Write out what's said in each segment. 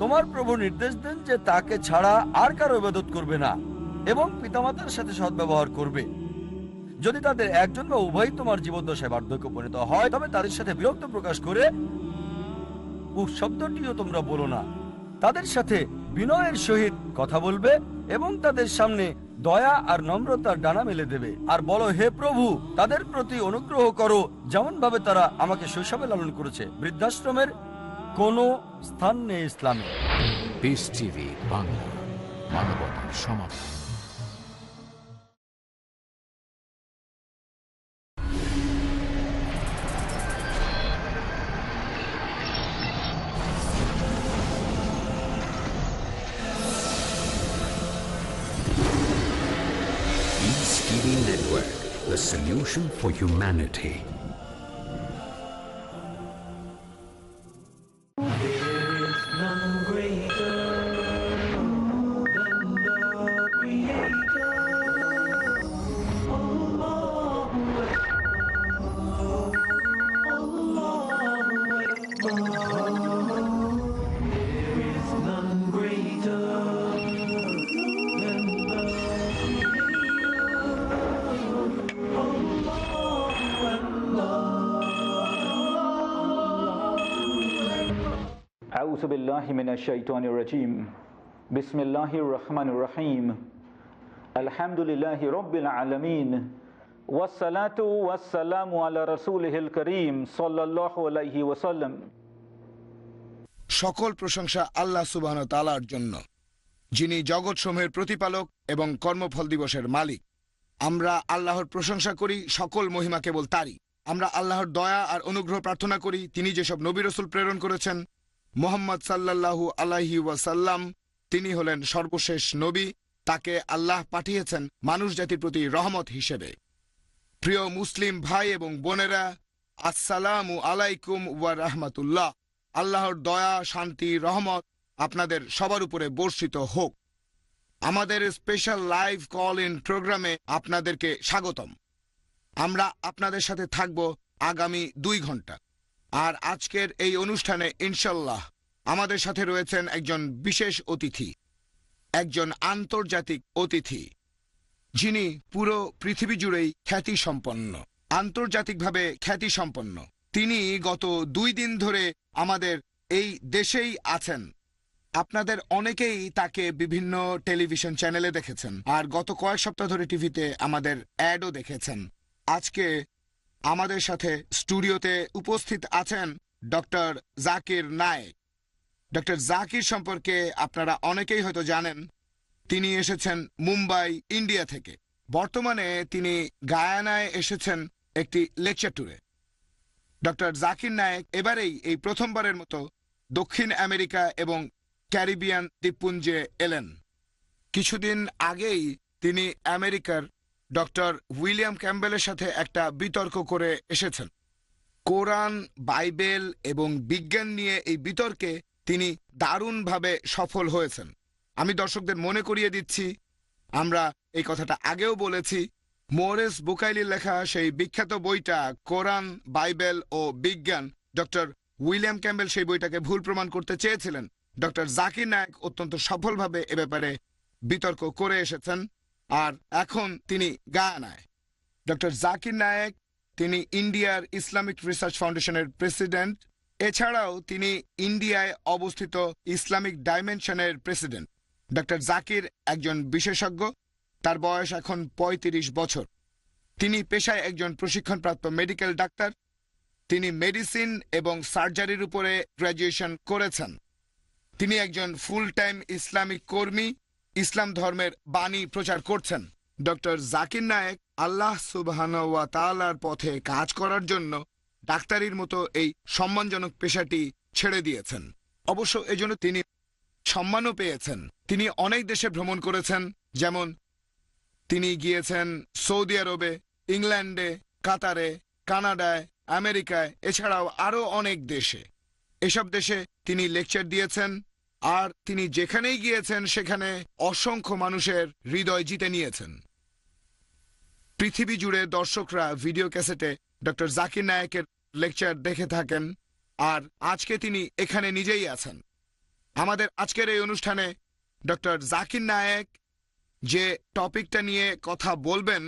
তোমার প্রভু নির্দেশ দেন যে তাকে ছাড়া আর কারও ইবাদত করবে না, এবং পিতামাতার সাথে সদ্ব্যবহার করবে। যদি তাদের একজন বা উভয় তোমার জীবদ্দশায় বার্ধক্য পরিণত হয়, তবে তাদের সাথে বিরক্ত প্রকাশ করে শব্দটিও তোমরা বলো না। তাদের সাথে বিনয়ের সহিত কথা বলবে এবং তাদের সামনে দয়া আর নম্রতার ডানা মেলে দেবে। আর বলো, হে প্রভু, তাদের প্রতি অনুগ্রহ করো যেমন ভাবে তারা আমাকে শৈশবে লালন করেছে। বৃদ্ধাশ্রমের কোনো স্থান নেই ইসলামে পিস টিভি বাংলা মানবতার সমাধান the solution for humanity. أعوذ بالله من الشيطان الرجيم بسم الله الرحمن الرحيم الحمد لله رب العالمين والصلاة والسلام على رسوله الكريم صلى الله عليه وسلم সকল প্রশংসা আল্লাহ সুবাহন তালার জন্য যিনি জগৎসমূহের প্রতিপালক এবং কর্মফল দিবসের মালিক আমরা আল্লাহর প্রশংসা করি সকল মহিমা কেবল তারই আমরা আল্লাহর দয়া আর অনুগ্রহ প্রার্থনা করি তিনি যেসব নবী রসুল প্রেরণ করেছেন মোহাম্মদ সাল্লাল্লাহু আলাইহি ওয়াসাল্লাম, তিনি হলেন সর্বশেষ নবী, তাকে আল্লাহ পাঠিয়েছেন মানুষ জাতির প্রতি রহমত হিসেবে। প্রিয় মুসলিম ভাই এবং বোনেরা, আসসালামু আলাইকুম ওয়া রাহমাতুল্লাহ। আল্লাহর দয়া, শান্তি, রহমত আপনাদের সবার উপরে বর্ষিত হোক। আমাদের স্পেশাল লাইভ কল ইন প্রোগ্রামে আপনাদেরকে স্বাগতম। আমরা আপনাদের সাথে থাকব আগামী দুই ঘণ্টা। আর আজকের এই অনুষ্ঠানে ইনশাল্লাহ আমাদের সাথে রয়েছেন একজন বিশেষ অতিথি, একজন আন্তর্জাতিক অতিথি, যিনি পুরো পৃথিবী জুড়েই খ্যাতি সম্পন্ন আন্তর্জাতিকভাবে খ্যাতি সম্পন্ন তিনি গত দুই দিন ধরে আমাদের এই দেশেই আছেন। আপনাদের অনেকেই তাকে বিভিন্ন টেলিভিশন চ্যানেলে দেখেছেন, আর গত কয়েক সপ্তাহ ধরে টিভিতে আমাদের অ্যাডও দেখেছেন। আজকে আমাদের সাথে স্টুডিওতে উপস্থিত আছেন ডক্টর জাকির নায়েক। ডক্টর জাকির সম্পর্কে আপনারা অনেকেই হয়তো জানেন, তিনি এসেছেন মুম্বাই, ইন্ডিয়া থেকে। বর্তমানে তিনি গায়ানায় এসেছেন একটি লেকচার ট্যুরে। ডক্টর জাকির নায়েক এবারেই এই প্রথমবারের মতো দক্ষিণ আমেরিকা এবং ক্যারিবিয়ান দ্বীপপুঞ্জে এলেন। কিছুদিন আগেই তিনি আমেরিকার ডক্টর উইলিয়াম ক্যাম্বেলের সাথে একটা বিতর্ক করে এসেছেন। কোরআন, বাইবেল এবং বিজ্ঞান নিয়ে এই বিতর্কে তিনি দারুণভাবে সফল হয়েছেন। আমি দর্শকদের মনে করিয়ে দিচ্ছি, আমরা এই কথাটা আগেও বলেছি, মোরেস বুকাইলির লেখা সেই বিখ্যাত বইটা কোরআন, বাইবেল ও বিজ্ঞান। ডক্টর উইলিয়াম ক্যাম্বেল সেই বইটাকে ভুল প্রমাণ করতে চেয়েছিলেন। ডক্টর জাকির নায়ক অত্যন্ত সফলভাবে এ ব্যাপারে বিতর্ক করে এসেছেন। আর এখন তিনি গায়ানায়। ডক্টর জাকির নায়েক, তিনি ইন্ডিয়ার ইসলামিক রিসার্চ ফাউন্ডেশনের প্রেসিডেন্ট, এছাড়াও তিনি ইন্ডিয়ায় অবস্থিত ইসলামিক ডাইমেনশনের প্রেসিডেন্ট। ডক্টর জাকির একজন বিশেষজ্ঞ, তার বয়স এখন ৩৫ বছর। তিনি পেশায় একজন প্রশিক্ষণপ্রাপ্ত মেডিকেল ডাক্তার। তিনি মেডিসিন এবং সার্জারির উপরে গ্র্যাজুয়েশন করেছেন। তিনি একজন ফুল টাইম ইসলামিক কর্মী ইসলাম ধর্মের বাণী প্রচার করছেন। ডক্টর জাকির নায়েক আল্লাহ সুবাহানুয়া তালার পথে কাজ করার জন্য ডাক্তারির মতো এই সম্মানজনক পেশাটি ছেড়ে দিয়েছেন। অবশ্য এজন্য তিনি সম্মানও পেয়েছেন। তিনি অনেক দেশে ভ্রমণ করেছেন, যেমন তিনি গিয়েছেন সৌদি আরবে, ইংল্যান্ডে, কাতারে, কানাডায়, আমেরিকায়, এছাড়াও আরও অনেক দেশে। এসব দেশে তিনি লেকচার দিয়েছেন আর তিনি যেখানেই গিয়েছেন, সেখানে অসংখ্য মানুষের হৃদয় জিতে নিয়েছেন। পৃথিবী জুড়ে দর্শকরা ভিডিও ক্যাসেটে ডক্টর জাকির নায়েকের লেকচার দেখে থাকেন, আর আজকে তিনি এখানে নিজেই আছেন। আমাদের আজকের এই অনুষ্ঠানে ডক্টর জাকির নায়েক যে টপিকটা নিয়ে কথা বলবেন,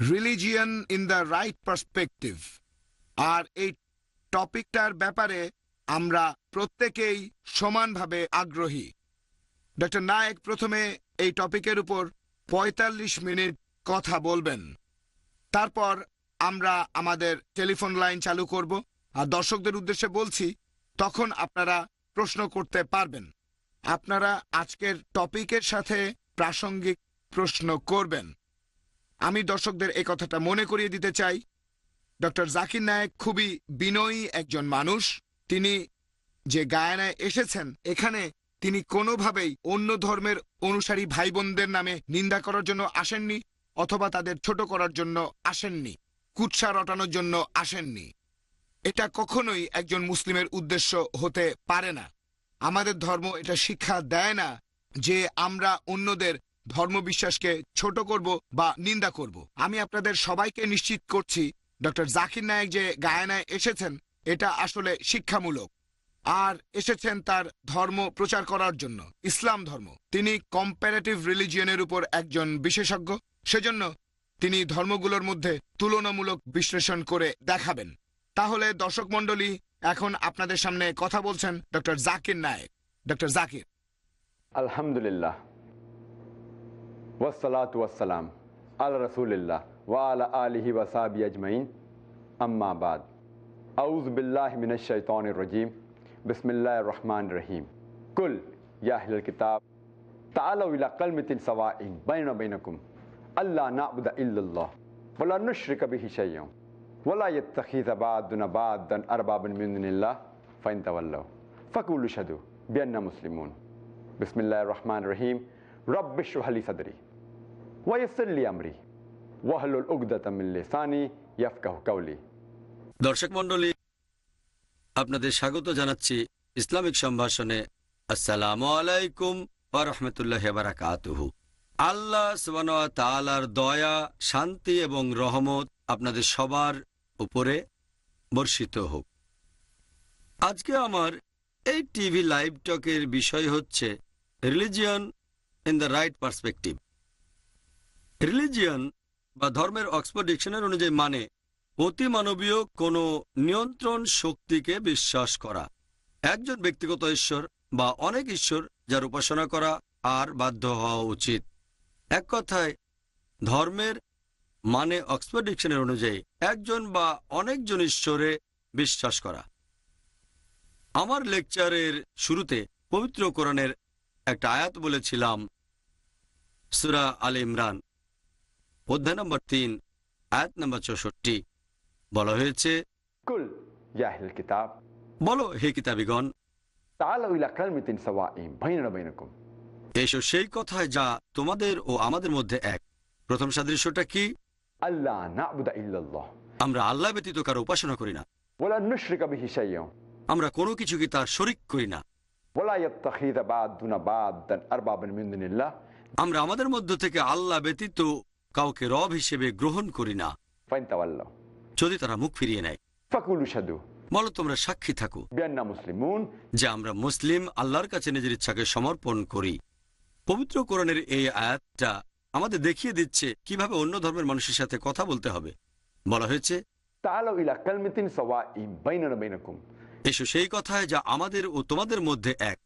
religion in the right perspective. আর এই টপিকটার ব্যাপারে আমরা প্রত্যেকেই সমানভাবে আগ্রহী। ডক্টর নায়েক প্রথমে এই টপিকের উপর ৪৫ মিনিট কথা বলবেন। তারপর আমরা আমাদের টেলিফোন লাইন চালু করব। আর দর্শকদের উদ্দেশ্যে বলছি, তখন আপনারা প্রশ্ন করতে পারবেন। আপনারা আজকের টপিকের সাথে প্রাসঙ্গিক প্রশ্ন করবেন। আমি দর্শকদের এই কথাটা মনে করিয়ে দিতে চাই। ডক্টর জাকির নায়েক খুবই বিনয়ী একজন মানুষ। তিনি যে গায়নায় এসেছেন, এখানে তিনি কোনোভাবেই অন্য ধর্মের অনুসারী ভাই নামে নিন্দা করার জন্য আসেননি অথবা তাদের ছোট করার জন্য আসেননি, কুৎসা রটানোর জন্য আসেননি। এটা কখনোই একজন মুসলিমের উদ্দেশ্য হতে পারে না। আমাদের ধর্ম এটা শিক্ষা দেয় না যে আমরা অন্যদের ধর্মবিশ্বাসকে ছোট করব বা নিন্দা করব। আমি আপনাদের সবাইকে নিশ্চিত করছি, ডক্টর জাকির নায়েক যে গায়নায় এসেছেন এটা আসলে শিক্ষামূলক। আর এসেছেন তার ধর্ম প্রচার করার জন্য, ইসলাম ধর্ম। তিনি কম্প্যারেটিভ রিলিজিয়নের উপর একজন বিশেষজ্ঞ। সেজন্য তিনি ধর্মগুলোর মধ্যে তুলনামূলক বিশ্লেষণ করে দেখাবেন। তাহলে দর্শক মণ্ডলী, এখন আপনাদের সামনে কথা বলছেন ডক্টর জাকির নায়েক। ডক্টর জাকির। আলহামদুলিল্লাহ। ওয়াসালাত ওয়াসালাম আল রসুলিল্লাহ ওয়া আলা আলিহি ওয়াসাবি আজমাইন। আম্মা أعوذ بالله من الشيطان الرجيم. بسم الله الرحمن الرحيم. قل يا أهل الكتاب تعالوا إلى قلمة سواء بين بينكم ألا نعبد إلا الله ولا نشرك به شيئا ولا يتخذ بعضنا بعضا أربابا من دون الله. فإن تولوا فقولوا اشهدوا بأننا مسلمون. بسم الله الرحمن الرحيم. رب اشرح لي صدري ويسر لي أمري واحلل عقدة من لساني يفقه قولي. দর্শক মণ্ডলী, আপনাদের স্বাগত জানাচ্ছি ইসলামিক সম্ভাষণে। আসসালামু আলাইকুম রহমতুল্লাহ বারাকাতুহু। আল্লাহ সুবান তালার দয়া, শান্তি এবং রহমত আপনাদের সবার উপরে বর্ষিত হোক। আজকে আমার এই টিভি লাইভ টকের বিষয় হচ্ছে religion in the right perspective. Religion বা ধর্মের অক্সফোর্ড ডিকশনারি অনুযায়ী মানে অতিমানবীয় কোনো নিয়ন্ত্রণ শক্তিকে বিশ্বাস করা। একজন ব্যক্তিগত ঈশ্বর বা অনেক ঈশ্বর যার উপাসনা করা আর বাধ্য হওয়া উচিত। এক কথায়, ধর্মের মানে অক্সফোর্ড ডিকশনের অনুযায়ী একজন বা অনেকজন ঈশ্বরে বিশ্বাস করা। আমার লেকচারের শুরুতে পবিত্র কোরআনের একটা আয়াত বলেছিলাম, সুরা আল ইমরান, অধ্যায় নম্বর তিন, আয়াত নম্বর চৌষট্টি। বলা হয়েছে বলো হে কিতাবিগণ। এসো সেই কথায় যা তোমাদের ও আমাদের মধ্যে এক। প্রথম সাদৃশ্যটা কি? আল্লাহ আমরা আল্লাহ ব্যতীত কারও উপাসনা করি না। আমরা কোনো কিছু কি তার শরিক করি না। আমরা আমাদের মধ্য থেকে আল্লাহ ব্যতীত কাউকে রব হিসেবে গ্রহণ করি না। যদি তারা মুখ ফিরিয়ে নেয়। বলো তোমরা সাক্ষী থাকো। যে আমরা মুসলিম আল্লাহর কাছে নিজের ইচ্ছাকে সমর্পণ করি। পবিত্র কোরআনের এই আয়াতটা আমাদের দেখিয়ে দিচ্ছে কীভাবে অন্য ধর্মের মানুষের সাথে কথা বলতে হবে। বলা হয়েছে এসো সেই কথায় যা আমাদের ও তোমাদের মধ্যে এক।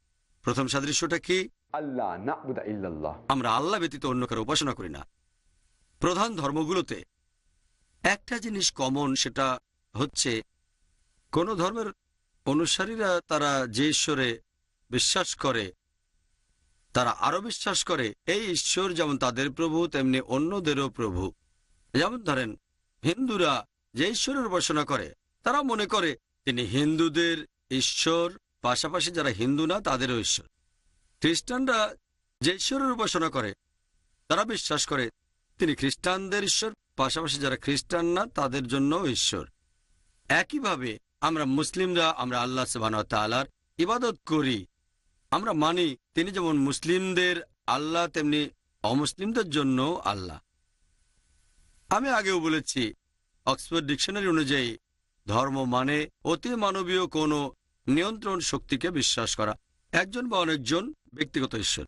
প্রথম সাদৃশ্যটা কি? আল্লাহ আমরা আল্লাহ ব্যতীত অন্য কারও উপাসনা করি না। প্রধান ধর্মগুলোতে একটা জিনিস কমন সেটা হচ্ছে, কোন ধর্মের অনুসারীরা তারা যে ঈশ্বরে বিশ্বাস করে, তারা আরও বিশ্বাস করে, এই ঈশ্বর যেমন তাদের প্রভু, তেমনি অন্যদেরও প্রভু। যেমন ধরেন, হিন্দুরা যে ঈশ্বরের উপাসনা করে তারা মনে করে তিনি হিন্দুদের ঈশ্বর, পাশাপাশি যারা হিন্দু না, তাদেরও ঈশ্বর। খ্রিস্টানরা যে ঈশ্বরের উপাসনা করে, তারা বিশ্বাস করে তিনি খ্রিস্টানদের ঈশ্বর পাশাপাশি যারা খ্রিস্টান না, তাদের জন্য ঈশ্বর। একইভাবে আমরা মুসলিমরা আমরা আল্লাহ সুবাহ তালার ইবাদত করি। আমরা মানি তিনি যেমন মুসলিমদের আল্লাহ, তেমনি অমুসলিমদের জন্য আল্লাহ। আমি আগেও বলেছি, অক্সফোর্ড ডিকশনারি অনুযায়ী ধর্ম মানে অতি মানবীয় কোনো নিয়ন্ত্রণ শক্তিকে বিশ্বাস করা। একজন বা অনেকজন ব্যক্তিগত ঈশ্বর।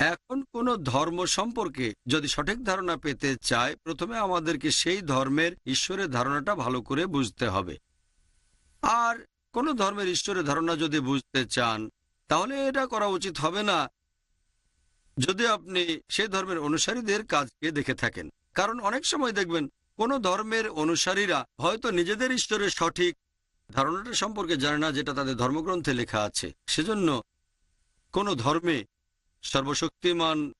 এখন কোন ধর্ম সম্পর্কে যদি সঠিক ধারণা পেতে চায়, প্রথমে আমাদেরকে সেই ধর্মের ঈশ্বরের ধারণাটা ভালো করে বুঝতে হবে। আর কোন ধর্মের ঈশ্বরের ধারণা যদি বুঝতে চান, তাহলে এটা করা উচিত হবে না যদি আপনি সেই ধর্মের অনুসারীদের কাজকে দেখে থাকেন। কারণ অনেক সময় দেখবেন, কোন ধর্মের অনুসারীরা হয়তো নিজেদের ঈশ্বরের সঠিক ধারণাটা সম্পর্কে জানে না, যেটা তাদের ধর্মগ্রন্থে লেখা আছে। সেজন্য কোন ধর্মে সর্বশক্তিমান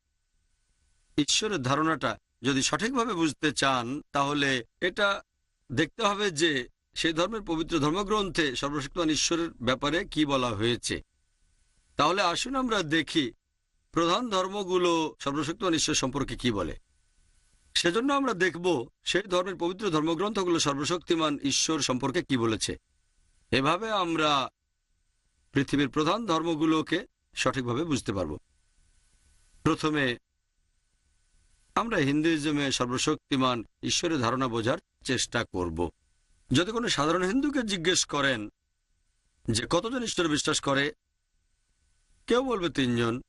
ঈশ্বরের ধারণাটা যদি সঠিকভাবে বুঝতে চান, তাহলে এটা দেখতে হবে যে সেই ধর্মের পবিত্র ধর্মগ্রন্থে সর্বশক্তিমান ঈশ্বরের ব্যাপারে কি বলা হয়েছে। তাহলে আসুন আমরা দেখি প্রধান ধর্মগুলো সর্বশক্তিমান ঈশ্বর সম্পর্কে কি বলে। সেজন্য আমরা দেখব সেই ধর্মের পবিত্র ধর্মগ্রন্থগুলো সর্বশক্তিমান ঈশ্বর সম্পর্কে কি বলেছে। এভাবে আমরা পৃথিবীর প্রধান ধর্মগুলোকে সঠিকভাবে বুঝতে পারব। প্রথমে, আমরা হিন্দুইজমে সর্বশক্তিমান ঈশ্বরের ধারণা বোঝার চেষ্টা করব। যদি কোনো সাধারণ হিন্দুকে জিজ্ঞেস করেন যে কতজন ঈশ্বরে বিশ্বাস করে, কেউ বলবে তিনজন,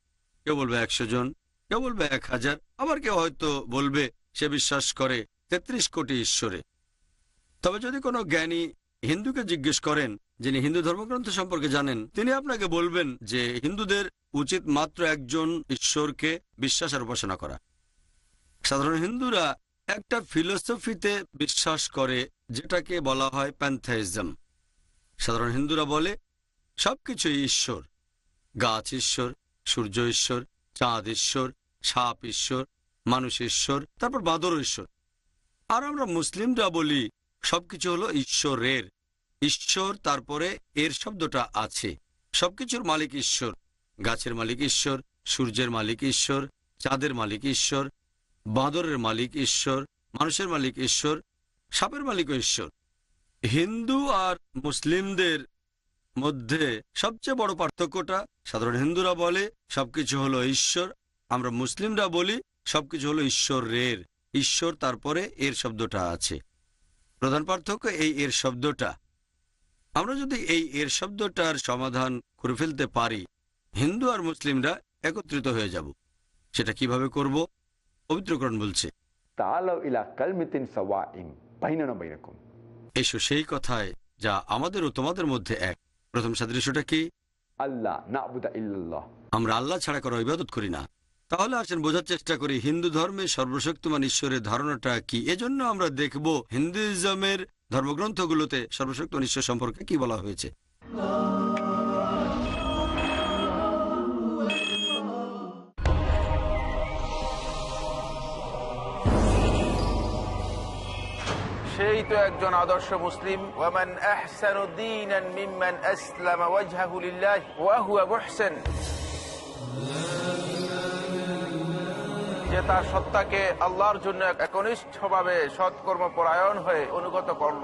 কেউ বলবে একশো জন, কেউ বলবে এক হাজার, আবার কেউ হয়তো বলবে সে বিশ্বাস করে তেত্রিশ কোটি ঈশ্বরে। তবে যদি কোনো জ্ঞানী হিন্দুকে জিজ্ঞেস করেন, যিনি হিন্দু ধর্মগ্রন্থ সম্পর্কে জানেন, তিনি আপনাকে বলবেন যে হিন্দুদের উচিত মাত্র একজন ঈশ্বরকে বিশ্বাস আর উপাসনা করা। সাধারণ হিন্দুরা একটা ফিলোসফিতে বিশ্বাস করে, যেটাকে বলা হয় প্যান্থাইজম। সাধারণ হিন্দুরা বলে, সবকিছুই ঈশ্বর। গাছ ঈশ্বর, সূর্য ঈশ্বর, চাঁদ ঈশ্বর, সাপ ঈশ্বর, মানুষ ঈশ্বর, তারপর বাদর ঈশ্বর। আর আমরা মুসলিমরা বলি সবকিছু হলো ঈশ্বরের। ঈশ্বর তারপরে এর শব্দটা আছে। সবকিছুর মালিক ঈশ্বর। গাছের মালিক ঈশ্বর, সূর্যের মালিক ঈশ্বর, চাঁদের মালিক ঈশ্বর, বাঁদরের মালিক ঈশ্বর, মানুষের মালিক ঈশ্বর, সাপের মালিক ঈশ্বর। হিন্দু আর মুসলিমদের মধ্যে সবচেয়ে বড় পার্থক্যটা, সাধারণ হিন্দুরা বলে সবকিছু হলো ঈশ্বর, আমরা মুসলিমরা বলি সবকিছু হলো ঈশ্বরের। ঈশ্বর তারপরে এর শব্দটা আছে। প্রধান পার্থক্য এই এর শব্দটা। আমরা যদি এই এর শব্দটার সমাধান করে ফেলতে পারি হিন্দু আর মুসলিমরা একত্রিত হয়ে যাব। সেটা কীভাবে করব? পবিত্রকরণ বলছে। এসো সেই কথায় যা আমাদের ও তোমাদের মধ্যে এক। প্রথম সাদৃশ্যটা কি? আল্লাহ আমরা আল্লাহ ছাড়া করা ইবাদত করি না। তাহলে আসেন, বোঝার চেষ্টা করি, হিন্দু ধর্মে সর্বশক্তিমান ঈশ্বরের ধারণাটা কি? এজন্য আমরা দেখব হিন্দুইজমের ধর্মগ্রন্থগুলোতে সর্বশক্তিমান ঈশ্বর সম্পর্কে কি বলা হয়েছে। সেই তো একজন আদর্শ মুসলিম। ওয়ামান আহসানু দীনান মিম্মান আসলামা ওয়াজহাহু ওয়া তার সত্তাকে আল্লাহর জন্য একনিষ্ঠভাবে সৎকর্ম পরায়ণ হয়ে অনুগত করল।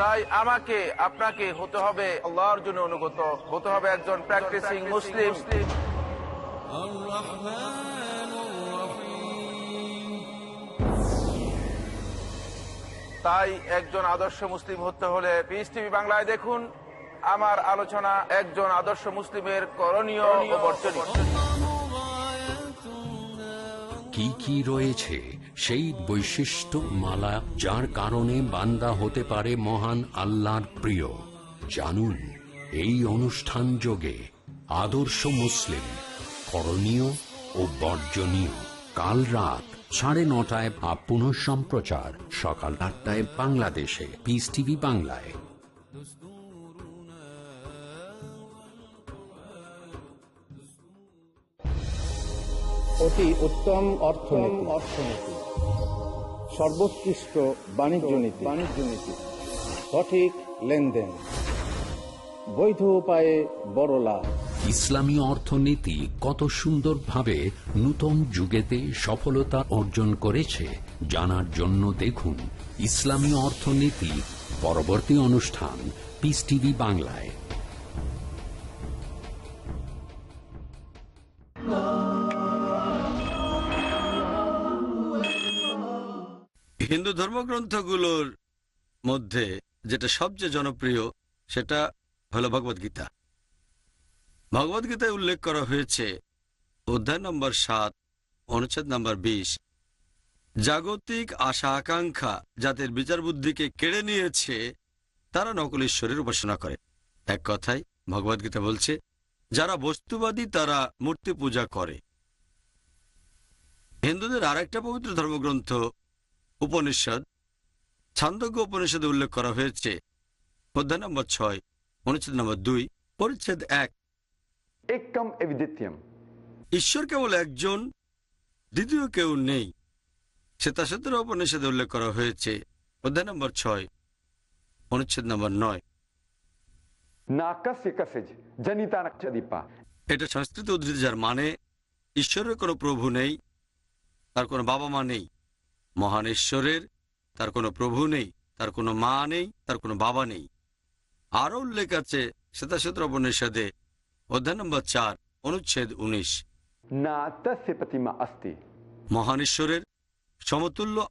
তাই আমাকে, আপনাকে হতে হবে আল্লাহর জন্য অনুগত, হতে হবে একজন প্র্যাকটিসিং মুসলিম তাই একজন আদর্শ মুসলিম হতে হলে পিস টিভি বাংলায় দেখুন। আমার আলোচনা একজন আদর্শ মুসলিমের করণীয় কি কি রয়েছে সেই বৈশিষ্ট্য মালা যার কারণে বান্দা হতে পারে মহান আল্লাহর প্রিয়? জানুন, এই অনুষ্ঠান যোগে আদর্শ মুসলিম, করণীয় ও বর্জনীয়। কাল রাত সাড়ে নটায় পুনঃ সম্প্রচার, সকাল আটটায় বাংলাদেশে। পিস টিভি বাংলায়। অতি উত্তম অর্থনীতি। অর্থনীতি। সর্বোৎকৃষ্ট বাণিজ্য নীতি। বাণিজ্য নীতি। সঠিক লেনদেন। বৈধ উপায়ে বড় লাভ। ইসলামী অর্থনীতি কত সুন্দরভাবে নূতন যুগেতে সফলতা অর্জন করেছে জানার জন্য দেখুন ইসলামী অর্থনীতি পরবর্তী অনুষ্ঠান পিস টিভি বাংলায়। হিন্দু ধর্মগ্রন্থগুলোর মধ্যে যেটা সবচেয়ে জনপ্রিয়, সেটা হলো ভগবদ্গীতা ভগবদ্গীতায় উল্লেখ করা হয়েছে অধ্যায় নম্বর সাত, অনুচ্ছেদ নম্বর বিশ। জাগতিক আশা আকাঙ্ক্ষা যাদের বিচার বুদ্ধিকে কেড়ে নিয়েছে, তারা নকল ঈশ্বরের উপাসনা করে। এক কথায় ভগবদ্গীতা বলছে, যারা বস্তুবাদী, তারা মূর্তি পূজা করে। হিন্দুদের আরেকটা পবিত্র ধর্মগ্রন্থ উপনিষদ ছান্দজ্ঞ উপনিষদে উল্লেখ করা হয়েছে। অধ্যায় নম্বর ছয় অনুচ্ছেদ নম্বর দুই পরিচ্ছেদ এক। ঈশ্বর কেবল একজন দ্বিতীয় কেউ নেই। শ্বেতাশত্র উপনিষদে উল্লেখ করা হয়েছে। অধ্যায় নম্বর ছয় অনুচ্ছেদ নম্বর নয়। এটা সংস্কৃত উদ্ধৃতি যার মানে ঈশ্বরের কোনো প্রভু নেই তার কোনো বাবা মা নেই। মহান ঈশ্বরের তার কোনো প্রভু নেই তার কোনো মা নেই তার কোনো বাবা নেই। আরও উল্লেখ আছে শ্বেতাসূত্র উপনিষদে অধ্যায় নম্বর চার অনুচ্ছেদ উনিশ। না প্রতিমা আস্তি সমতুল্য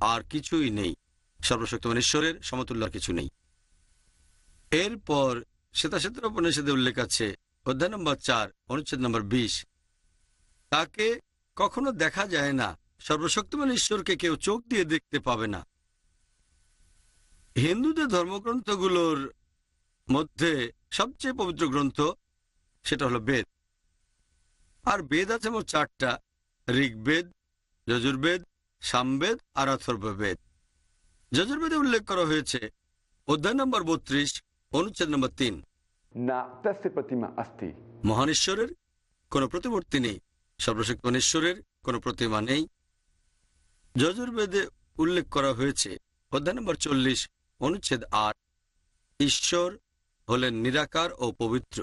আর কিছুই নেই। সর্বশক্তিমান ঈশ্বরের সমতুল্য আর কিছু নেই। এরপর শ্বেতাসূত্র উপনিষদে উল্লেখ আছে অধ্যায় নম্বর চার অনুচ্ছেদ নম্বর বিশ। তাকে কখনো দেখা যায় না সর্বশক্তিমান ঈশ্বরকে কেউ চোখ দিয়ে দেখতে পাবে না। হিন্দুদের ধর্মগ্রন্থগুলোর মধ্যে সবচেয়ে পবিত্র গ্রন্থ সেটা হলো বেদ। আর বেদ আছে মোট চারটা ঋগ্বেদ যজুর্বেদ সামবেদ আর অথর্ববেদ। যজুর্বেদে উল্লেখ করা হয়েছে অধ্যায় নম্বর বত্রিশ অনুচ্ছেদ নম্বর তিন। মহানেশ্বরের কোন মহান ঈশ্বরের প্রতিমূর্তি নেই সর্বশক্তিমান ঈশ্বরের কোনো প্রতিমা নেই। যজুর্বেদে উল্লেখ করা হয়েছে অধ্যায় নম্বর চল্লিশ অনুচ্ছেদ আট ঈশ্বর হলেন নিরাকার ও পবিত্র।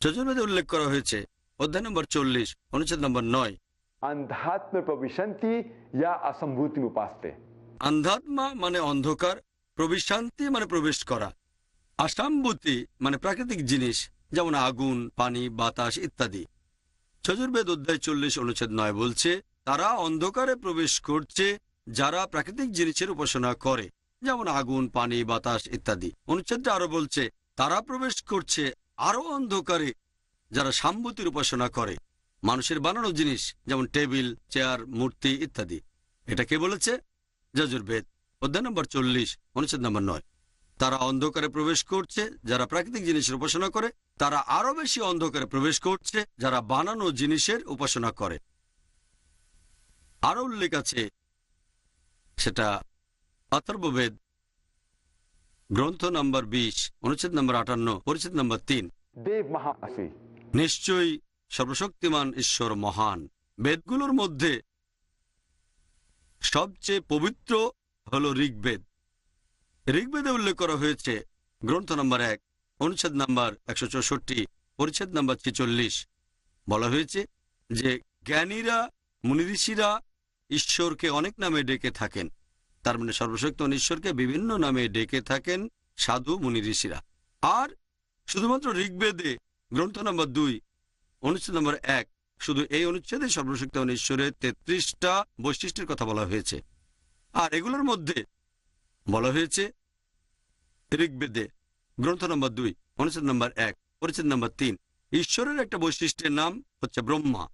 যজুর্বেদে উল্লেখ করা হয়েছে অধ্যায় নম্বর চল্লিশ অনুচ্ছেদ নম্বর নয়। অন্ধাত্ম প্রবিশান্তি ইয়া অসম্ভূতি উপাস্তে। অন্ধাত্মা মানে অন্ধকার প্রবিশান্তি মানে প্রবেশ করা। আসাম্ভূতি মানে প্রাকৃতিক জিনিস যেমন আগুন পানি বাতাস ইত্যাদি। যজুর্বেদ অধ্যায় চল্লিশ অনুচ্ছেদ নয় বলছে তারা অন্ধকারে প্রবেশ করছে যারা প্রাকৃতিক জিনিসের উপাসনা করে, যেমন আগুন, পানি, বাতাস ইত্যাদি। অনুচ্ছেদটা আরও বলছে, তারা প্রবেশ করছে আরও অন্ধকারে যারা সাম্বুতির উপাসনা করে, মানুষের বানানো জিনিস, যেমন টেবিল, চেয়ার, মূর্তি ইত্যাদি। এটা কে বলেছে? যজুর্বেদ, অধ্যায় নম্বর চল্লিশ, অনুচ্ছেদ নম্বর নয়। তারা অন্ধকারে প্রবেশ করছে যারা প্রাকৃতিক জিনিসের উপাসনা করে, তারা আরও বেশি অন্ধকারে প্রবেশ করছে যারা বানানো জিনিসের উপাসনা করে। আরও উল্লেখ আছে। সেটা অথর্ববেদ গ্রন্থ নম্বর বিশ অনুচ্ছেদ নম্বর আটান্ন পরিচ্ছেদ নম্বর তিন। নিশ্চয়ই সর্বশক্তিমান ঈশ্বর মহান। বেদগুলোর মধ্যে সবচেয়ে পবিত্র হল ঋগ্বেদ। ঋগ্বেদে উল্লেখ করা হয়েছে গ্রন্থ নম্বর এক অনুচ্ছেদ নাম্বার একশো চৌষট্টি পরিচ্ছেদ নাম্বার ছেচল্লিশ। বলা হয়েছে যে জ্ঞানীরা মুনিঋষিরা ঈশ্বরকে অনেক নামে ডেকে থাকেন। তার মানে সর্বশক্তিমান ঈশ্বরকে বিভিন্ন নামে ডেকে থাকেন সাধু, মুনি, ঋষিরা। আর শুধুমাত্র ঋগ্বেদে, গ্রন্থ নম্বর দুই, অনুচ্ছেদ নম্বর এক, শুধু এই অনুচ্ছেদে সর্বশক্তিমান ঈশ্বরের তেত্রিশটা বৈশিষ্ট্যের কথা বলা হয়েছে। আর এগুলোর মধ্যে বলা হয়েছে ঋগ্বেদে, গ্রন্থ নম্বর দুই, অনুচ্ছেদ নম্বর এক পরিচ্ছেদ নম্বর তিন। ঈশ্বরের একটা বৈশিষ্ট্যের নাম হচ্ছে ব্রহ্মা।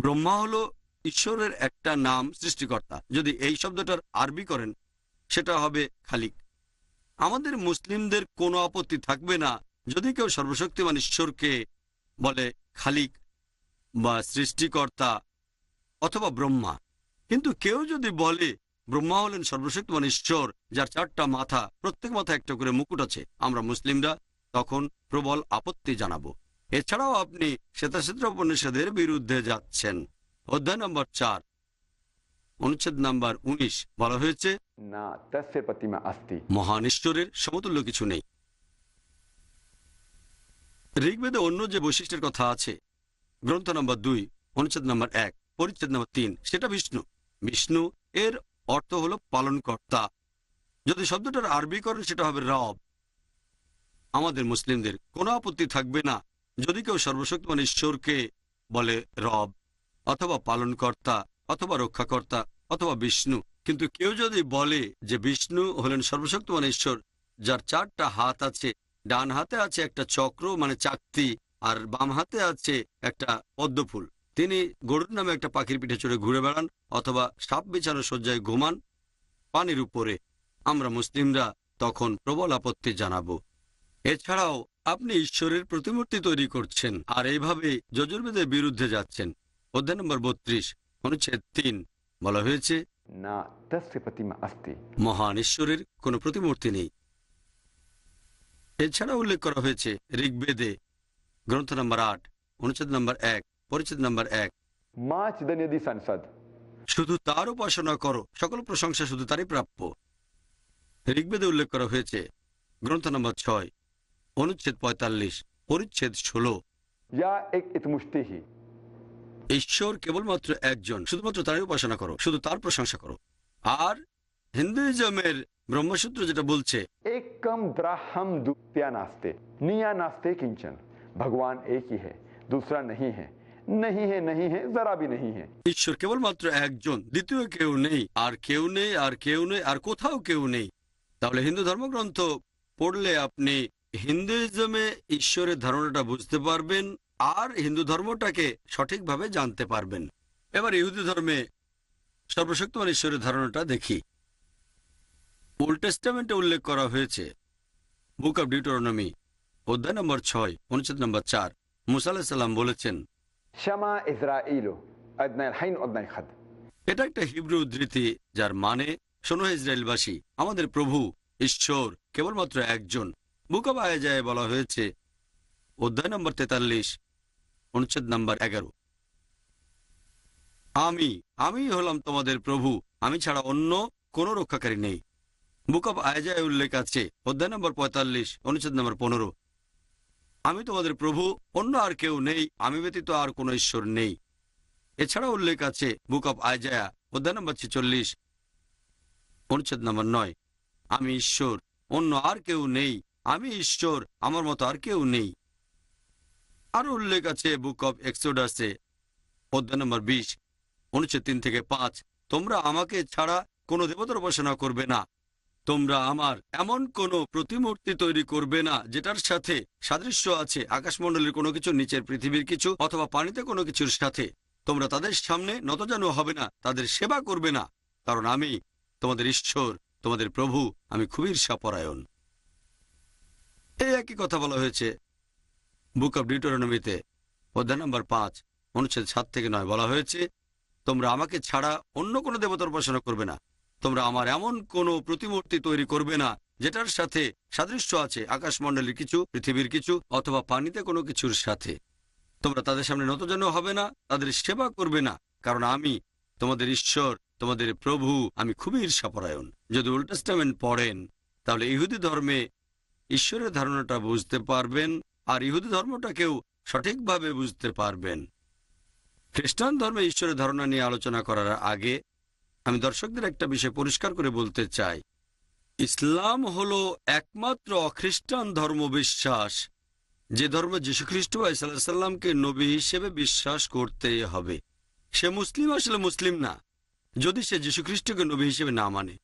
ব্রহ্মা হলো ঈশ্বরের একটা নাম সৃষ্টিকর্তা। যদি এই শব্দটার আরবি করেন, সেটা হবে খালিক। আমাদের মুসলিমদের কোনো আপত্তি থাকবে না যদি কেউ সর্বশক্তিমান ঈশ্বরকে বলে খালিক বা সৃষ্টিকর্তা অথবা ব্রহ্মা। কিন্তু কেউ যদি বলে ব্রহ্মা হলেন সর্বশক্তিমান ঈশ্বর, যার চারটা মাথা, প্রত্যেক মাথা একটা করে মুকুট আছে, আমরা মুসলিমরা তখন প্রবল আপত্তি জানাব। এছাড়াও আপনি শ্বেতাক্ষেত্র উপনিষদের বিরুদ্ধে যাচ্ছেন। অধ্যায় নম্বর চার। অনুচ্ছেদ নাম্বার উনিশ। বলা হয়েছে মহান ঈশ্বরের সমতুল্য কিছু নেই। ঋগ্বেদে অন্য যে বৈশিষ্ট্যের কথা আছে গ্রন্থ নম্বর দুই অনুচ্ছেদ নম্বর এক পরিচ্ছেদ নম্বর তিন সেটা বিষ্ণু। বিষ্ণু এর অর্থ হলো পালনকর্তা। যদি শব্দটার আরবিকরণ সেটা হবে রব। আমাদের মুসলিমদের কোনো আপত্তি থাকবে না যদি কেউ সর্বশক্তিমান ঈশ্বরকে বলে রব। অথবা পালনকর্তা, অথবা রক্ষাকর্তা, অথবা বিষ্ণু। কিন্তু কেউ যদি বলে যে বিষ্ণু হলেন সর্বশক্তিমান ঈশ্বর, যার চারটা হাত আছে, ডান হাতে আছে একটা চক্র মানে চাকতি, আর বাম হাতে আছে একটা পদ্মফুল। তিনি গরুর নামে একটা পাখির পিঠে চড়ে ঘুরে বেড়ান, অথবা সাপ বিছানো শয্যায় ঘুমান পানির উপরে। আমরা মুসলিমরা তখন প্রবল আপত্তি জানাব। এছাড়াও আপনি ঈশ্বরের প্রতিমূর্তি তৈরি করছেন, আর এইভাবে যজুর্বেদের বিরুদ্ধে যাচ্ছেন। অধ্যায় নম্বর বত্রিশ অনুচ্ছেদ তিন বলা হয়েছে মহান ঈশ্বরের প্রতিমূর্তি নেই। এছাড়া উল্লেখ করা হয়েছে ঋগ্বেদে গ্রন্থ নম্বর আট অনুচ্ছেদ নম্বর এক পরিচ্ছেদ নম্বর এক। শুধু তার উপাসনা করো সকল প্রশংসা শুধু তারই প্রাপ্য। ঋগ্বেদে উল্লেখ করা হয়েছে গ্রন্থ নম্বর ছয় অনুচ্ছেদ পঁয়তাল্লিশ পরিচ্ছেদ ষোলো। ঈশ্বর কেবলমাত্র একজন শুধুমাত্র তারই উপাসনা করো শুধু তার প্রশংসা করো। আর হিন্দুইজমের ব্রহ্মসূত্র যেটা বলছে একম দ্রাহম দুত্যা নাস্তে নিয়া নাস্তে কিঞ্চন ভগবান একই হে দুসরা নহি হে নহি হে নহি হে জরা ভি নহি হে। ঈশ্বর কেবলমাত্র একজন দ্বিতীয় কেউ নেই আর কেউ নেই আর কেউ নেই আর কোথাও কেউ নেই। তাহলে হিন্দু ধর্মগ্রন্থ পড়লে আপনি হিন্দুইজমে ঈশ্বরের ধারণাটা বুঝতে পারবেন আর হিন্দু ধর্মটাকে সঠিকভাবে জানতে পারবেন। এবার ইহুদি ধর্মে সর্বশক্তিমান ঈশ্বরের ধারণাটা দেখি। ওল্ড টেস্টামেন্টে উল্লেখ করা হয়েছে বুক অব ডিউটোনমি অধ্যায় নম্বর ছয় অনুচ্ছেদ নম্বর চার মুসাল্লাম বলেছেন এটা একটা হিব্রু উদ্ধৃতি যার মানে সোনো ইসরায়েলবাসী আমাদের প্রভু ঈশ্বর কেবলমাত্র একজন। বুক অব আয়জায় বলা হয়েছে অধ্যায় নম্বর তেতাল্লিশ অনুচ্ছেদ নম্বর এগারো। আমি আমি হলাম তোমাদের প্রভু, আমি ছাড়া অন্য কোনো রক্ষাকারী নেই। বুক অব আয়াজায় উল্লেখ আছে, অধ্যায় নম্বর পঁয়তাল্লিশ, অনুচ্ছেদ নম্বর পনেরো। আমি তোমাদের প্রভু, অন্য আর কেউ নেই, আমি ব্যতীত আর কোনো ঈশ্বর নেই। এছাড়া উল্লেখ আছে, বুক অব আইজায়া অধ্যায় নম্বর ছেচল্লিশ, অনুচ্ছেদ নম্বর নয়। আমি ঈশ্বর, অন্য আর কেউ নেই, আমি ঈশ্বর, আমার মতো আর কেউ নেই। আরও উল্লেখ আছে বুক অব এক্সোডাসে অধ্যায় নম্বর বিশ, অনুচ্ছেদ তিন থেকে পাঁচ, তোমরা আমাকে ছাড়া কোনো দেবতার উপাসনা করবে না। তোমরা আমার এমন কোনো প্রতিমূর্তি তৈরি করবে না, যেটার সাথে সাদৃশ্য আছে, আকাশমণ্ডলের কোনো কিছু, নিচের পৃথিবীর কিছু, অথবা পানিতে কোনো কিছুর সাথে। তোমরা তাদের সামনে নত নতজানু হবে না, তাদের সেবা করবে না। কারণ আমি তোমাদের ঈশ্বর, তোমাদের প্রভু, আমি খুবই ঈর্ষাপরায়ণ। এই একই কথা বলা হয়েছে। বুক অব ডিউটোরনমিতে অধ্যায় নম্বর পাঁচ, অনুচ্ছেদ সাত থেকে নয় বলা হয়েছে, তোমরা আমাকে ছাড়া অন্য কোনো দেবতার উপাসনা করবে না। তোমরা আমার এমন কোনো প্রতিমূর্তি তৈরি করবে না, যেটার সাথে সাদৃশ্য আছে, আকাশমণ্ডলের কিছু, পৃথিবীর কিছু, অথবা পানিতে কোনো কিছুর সাথে। তোমরা তাদের সামনে নতজন হবে না, তাদের সেবা করবে না, কারণ আমি তোমাদের ঈশ্বর, তোমাদের প্রভু, আমি খুবই ঈর্ষাপরায়ণ। যদি উল্টাস্টামেন্ট পড়েন, তাহলে ইহুদি ধর্মে ঈশ্বরের ধারণাটা বুঝতে পারবেন আর ইহুদি ধর্মটাকেও সঠিকভাবে বুঝতে পারবেন। খ্রিস্টান ধর্মে ঈশ্বরের ধারণা নিয়ে আলোচনা করার আগে আমি দর্শকদের একটা বিষয় পরিষ্কার করে বলতে চাই। ইসলাম হলো একমাত্র অখ্রিস্টান ধর্ম বিশ্বাস যে ধর্ম যীশুখ্রিস্ট বা সাল্লামকে নবী হিসেবে বিশ্বাস করতে হবে। সে মুসলিম আসলে মুসলিম না, যদি সে যীশুখ্রিস্টকে নবী হিসেবে না মানে।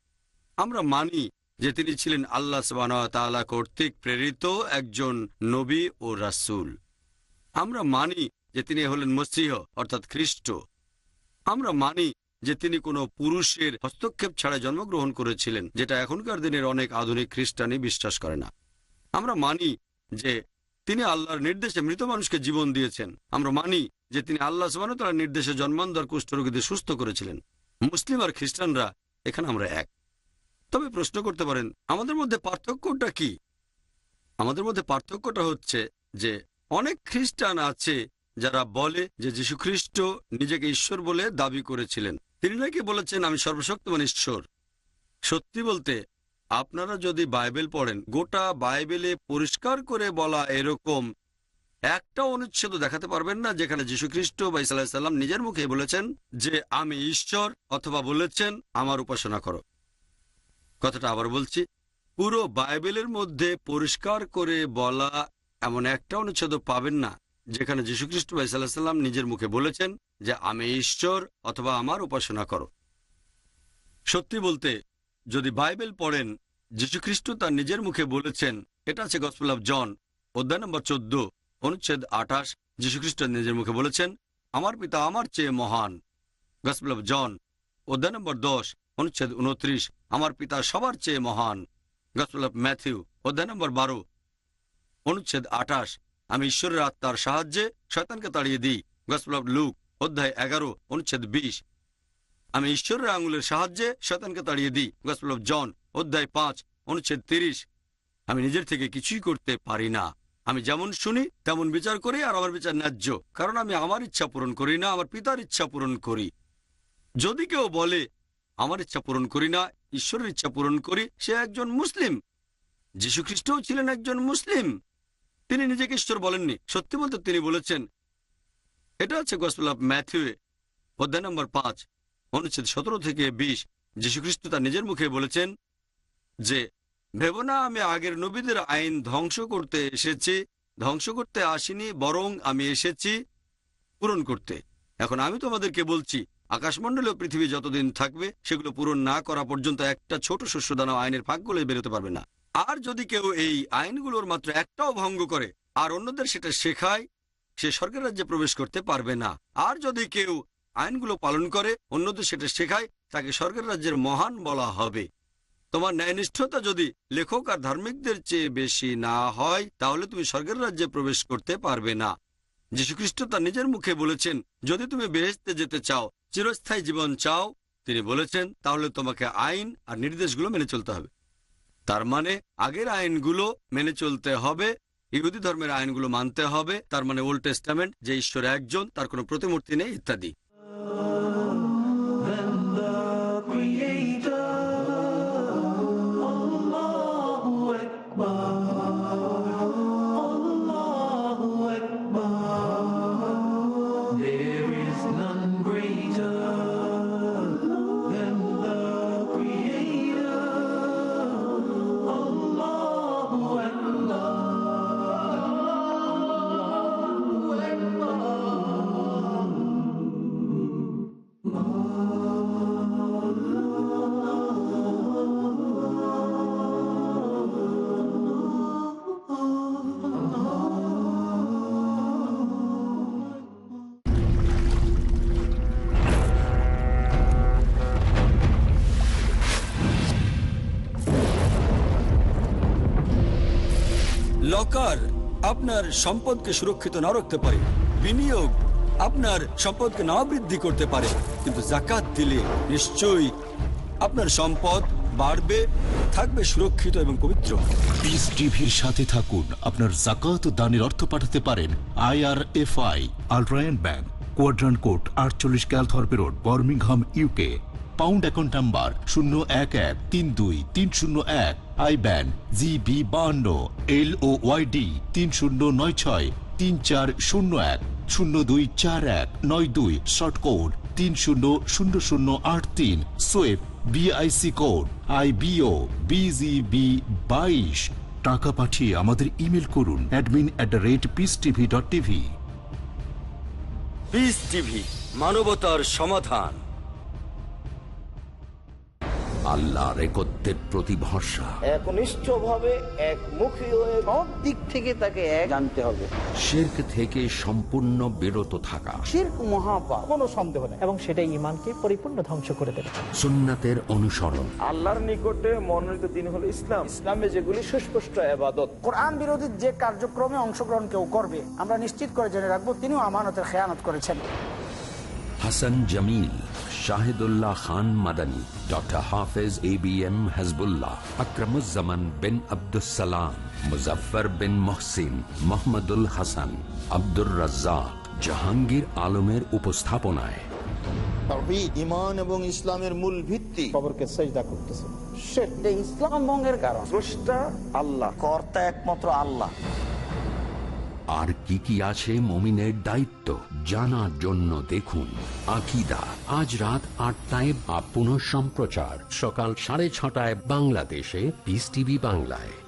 আমরা মানি যে তিনি ছিলেন আল্লাহ তাআলা কর্তৃক প্রেরিত একজন নবী ও রাসূল। আমরা মানি যে তিনি হলেন মসিহ অর্থাৎ খ্রিস্ট। আমরা মানি যে তিনি কোনো পুরুষের হস্তক্ষেপ ছাড়া জন্মগ্রহণ করেছিলেন, যেটা এখনকার দিনের অনেক আধুনিক খ্রিস্টানই বিশ্বাস করে না। আমরা মানি যে তিনি আল্লাহর নির্দেশে মৃত মানুষকে জীবন দিয়েছেন। আমরা মানি যে তিনি আল্লাহ সুবাহতালার নির্দেশে জন্মান্তর কুষ্ঠরোগীদের সুস্থ করেছিলেন। মুসলিম আর খ্রিস্টানরা এখানে আমরা এক। তবে প্রশ্ন করতে পারেন, আমাদের মধ্যে পার্থক্যটা কি? আমাদের মধ্যে পার্থক্যটা হচ্ছে যে অনেক খ্রিস্টান আছে যারা বলে যে যীশুখ্রিস্ট নিজেকে ঈশ্বর বলে দাবি করেছিলেন। তিনি নাকি বলেছেন, আমি সর্বশক্তিমান ঈশ্বর সত্যি বলতে, আপনারা যদি বাইবেল পড়েন, গোটা বাইবেলে পরিষ্কার করে বলা এরকম একটা অনুচ্ছেদ দেখাতে পারবেন না, যেখানে যীশুখ্রিস্ট বা ইসাল্লাহ সাল্লাম নিজের মুখে বলেছেন যে, আমি ঈশ্বর অথবা বলেছেন, আমার উপাসনা করো কথাটা আবার বলছি, পুরো বাইবেলের মধ্যে পরিষ্কার করে বলা এমন একটা অনুচ্ছেদ পাবেন না, যেখানে যীশুখ্রিস্ট বা ইসাল্লাহ সাল্লাম নিজের মুখে বলেছেন যে, আমি ঈশ্বর অথবা আমার উপাসনা করো। সত্যি বলতে, যদি বাইবেল পড়েন, যীশুখ্রিস্ট তার নিজের মুখে বলেছেন, এটা আছে গসপেল অফ জন, অধ্যায় নম্বর চোদ্দ, অনুচ্ছেদ আঠাশ, যীশুখ্রিস্ট নিজের মুখে বলেছেন, আমার পিতা আমার চেয়ে মহান। গসপেল অফ জন, অধ্যায় নম্বর দশ, অনুচ্ছেদ উনত্রিশ আমার পিতা সবার চেয়ে মহান। গসপেল অফ ম্যাথিউ, অধ্যায় নম্বর বারো। অনুচ্ছেদ আঠাশ, আমি ঈশ্বরের আত্মার সাহায্যে শয়তানকে তাড়িয়ে দিই। গসপেল অফ লুক, অধ্যায় এগারো, অনুচ্ছেদ বিশ। আমি ঈশ্বরের আঙুলের সাহায্যে শয়তানকে তাড়িয়ে দিই। গসপেল অফ জন, অধ্যায় পাঁচ, অনুচ্ছেদ তিরিশ। আমি নিজের থেকে কিছুই করতে পারি না। আমি যেমন শুনি, তেমন বিচার করি আর আমার বিচার ন্যায্য। কারণ আমি আমার ইচ্ছা পূরণ করি না, আমার পিতার ইচ্ছা পূরণ করি। যদি কেউ বলে আমার ইচ্ছা পূরণ করি না, ঈশ্বরের ইচ্ছা পূরণ করি, সে একজন মুসলিম। যীশুখ্রিস্টও ছিলেন একজন মুসলিম। তিনি নিজেকে ঈশ্বর বলেননি। সত্যি বলতে তিনি বলেছেন, এটা হচ্ছে গসপেল অফ ম্যাথিউ অধ্যায় নম্বর পাঁচ, অনুচ্ছেদ সতেরো থেকে বিশ। যীশুখ্রিস্ট তার নিজের মুখে বলেছেন যে, ভেব না, আমি আগের নবীদের আইন ধ্বংস করতে এসেছি, ধ্বংস করতে আসিনি, বরং আমি এসেছি পূরণ করতে। এখন আমি তোমাদেরকে বলছি আকাশমণ্ডলীয় পৃথিবী যতদিন থাকবে, সেগুলো পূরণ না করা পর্যন্ত একটা ছোট শস্যদানা আইনের ফাঁকগুলো বেরোতে পারবে না। আর যদি কেউ এই আইনগুলোর মাত্র একটাও ভঙ্গ করে, আর অন্যদের সেটা শেখায়, সে স্বর্গের রাজ্যে প্রবেশ করতে পারবে না। আর যদি কেউ আইনগুলো পালন করে, অন্যদের সেটা শেখায়, তাকে স্বর্গের রাজ্যের মহান বলা হবে। তোমার ন্যায়নিষ্ঠতা যদি লেখক আর ধার্মিকদের চেয়ে বেশি না হয়, তাহলে তুমি স্বর্গের রাজ্যে প্রবেশ করতে পারবে না। যীশুখ্রিস্ট তার নিজের মুখে বলেছেন, যদি তুমি বেহেস্তে যেতে চাও, চিরস্থায়ী জীবন চাও, তিনি বলেছেন, তাহলে তোমাকে আইন আর নির্দেশগুলো মেনে চলতে হবে। তার মানে আগের আইনগুলো মেনে চলতে হবে, ইহুদি ধর্মের আইনগুলো মানতে হবে, তার মানে ওল্ড টেস্টামেন্ট যে ঈশ্বর একজন, তার কোনো প্রতিমূর্তি নেই, ইত্যাদি। লকার আপনার সম্পদকে সুরক্ষিত না রাখতে পারে, বিনিয়োগ আপনার সম্পদকে না বৃদ্ধি করতে পারে, কিন্তু জাকাত দিলে নিশ্চয়ই আপনার সম্পদ বাড়বে, থাকবে সুরক্ষিত এবং পবিত্র। পিস টিভির সাথে থাকুন। আপনার জাকাত দানের অর্থ পাঠাতে পারেন আইআরএফআই আলট্রায়ন ব্যাংক কোয়াড্রান কোড আটচল্লিশ Calthorpe road, Birmingham UK pound account number শূন্য এক এক তিন দুই তিন শূন্য এক আই ব্যান জি বি বাহান্ন এল ও ওয়াইডি তিন শূন্য নয় ছয় তিন চার শূন্য এক শূন্য দুই চার এক নয় দুই শর্ট কোড তিন শূন্য শূন্য শূন্য আট তিন সোয়েব BIC code I B O B G B বাইশ টাকা পাঠিয়ে আমাদের ইমেল করুন admin at the rate peace TV dot TV মানবতার সমাধান। আল্লাহর একত্বের প্রতি ভরসা। একনিষ্ঠ ভাবে একমুখী হয়ে সব দিক থেকে তাকে এক জানতে হবে। শির্ক থেকে সম্পূর্ণ বিরত থাকা। শির্ক মহাপাপ কোনো সন্দেহ নেই। এবং সেটা ইমানকে পরিপূর্ণ ধ্বংস করে দেবে। সুন্নাতের অনুসরণ। আল্লাহর নিকটে মনোনীত দিন হলো ইসলাম। ইসলামে যেগুলি সুস্পষ্ট আবাদত কোরআন বিরোধী যে কার্যক্রমে অংশগ্রহণ কেউ করবে আমরা নিশ্চিত করে জেনে রাখব তিনিও আমানতের খেয়ানত করেছেন। Hasan Jamil Shahidullah Khan Madani doctor Hafez A B M Hasbullah Akramuzzaman bin Abdussalam Muzaffar bin Mohsin Mohammadul Hasan Abdur Razzak Jahangir আলমের উপস্থাপনায়। ইমান এবং ইসলামের মূল ভিত্তি। খবরকে সেজদা করতেছে। সেটা ইসলাম ভঙ্গের কারণ। আল্লাহ কর্তা একমাত্র আল্লাহ। আর কি কি আছে মমিনের দায়িত্ব জানার জন্য দেখুন আকিদা। আজ রাত আটটায় বা পুনঃ সম্প্রচার সকাল সাড়ে ছটায় বাংলাদেশে পিস টিভি বাংলায়।